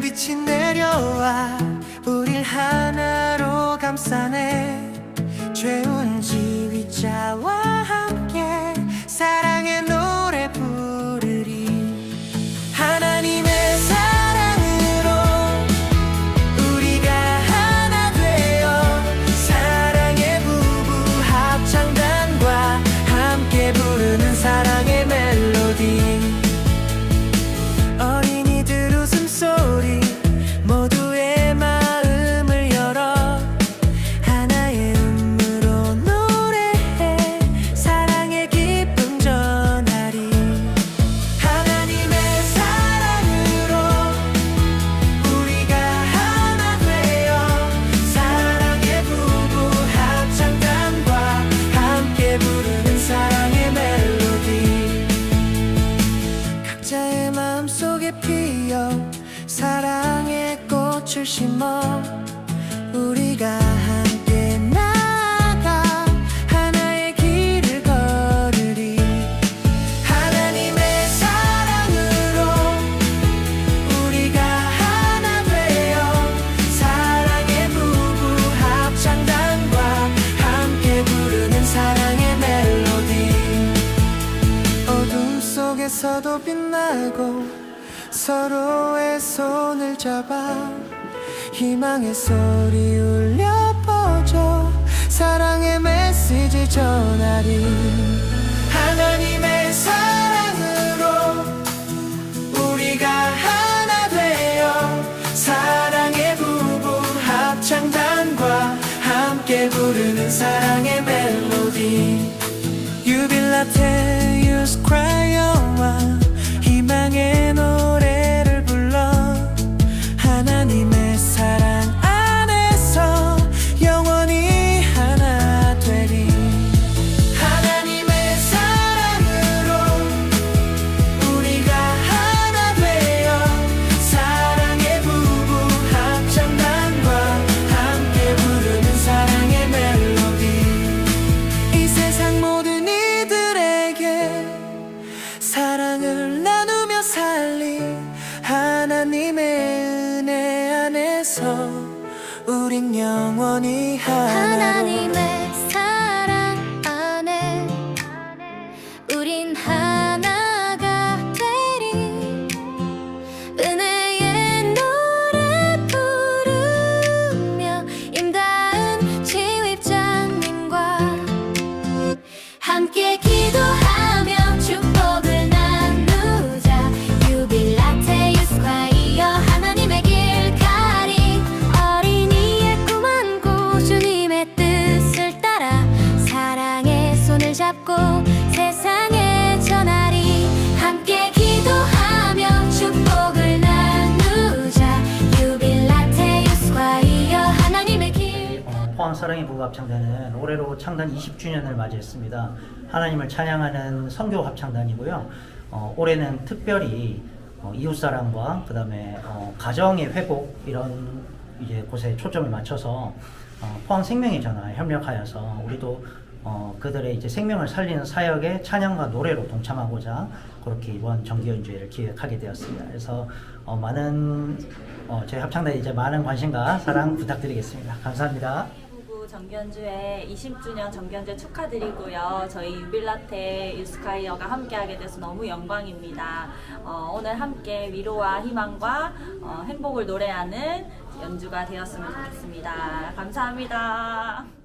빛이 내려와 우릴 하나로 감싸네. 죄운 지휘자와 마음속에 피어 사랑의 꽃을 심어 우리가 함께 나아가 하나의 길을 걸으리. 하나님의 사랑으로 우리가 하나 되어 사랑의 부부 합창단과 함께 부르는 사랑의 멜로디. 어둠 속에서도 빛나고 서로의 손을 잡아 희망의 소리 울려 퍼져 사랑의 메시지 전하리. 하나님의 사랑으로 우리가 하나 되어 사랑의 부부 합창단과 함께 부르는 사랑의 멜로디. 유빌라테 우린 영원히 하나님의 사랑 안에 우린 하나가 되리. 은혜의 노래 부르며 임다은 지휘자님과 함께 기도하 포항 사랑의 부합창단은 올해로 창단 20주년을 맞이했습니다. 하나님을 찬양하는 선교 합창단이고요. 어, 올해는 특별히 어, 이웃 사랑과 그 다음에 어, 가정의 회복 이런 이제 곳에 초점을 맞춰서 어, 포항 생명의 전화에 협력하여서 우리도 어, 그들의 이제 생명을 살리는 사역에 찬양과 노래로 동참하고자 그렇게 이번 정기연주회를 기획하게 되었습니다. 그래서 어, 많은 어, 저희 합창단에 이제 많은 관심과 사랑 부탁드리겠습니다. 감사합니다. 부부 정견주회 20주년 정견주회 축하드리고요. 저희 유빌라테 유스카이어가 함께하게 돼서 너무 영광입니다. 어, 오늘 함께 위로와 희망과 어, 행복을 노래하는 연주가 되었으면 좋겠습니다. 감사합니다.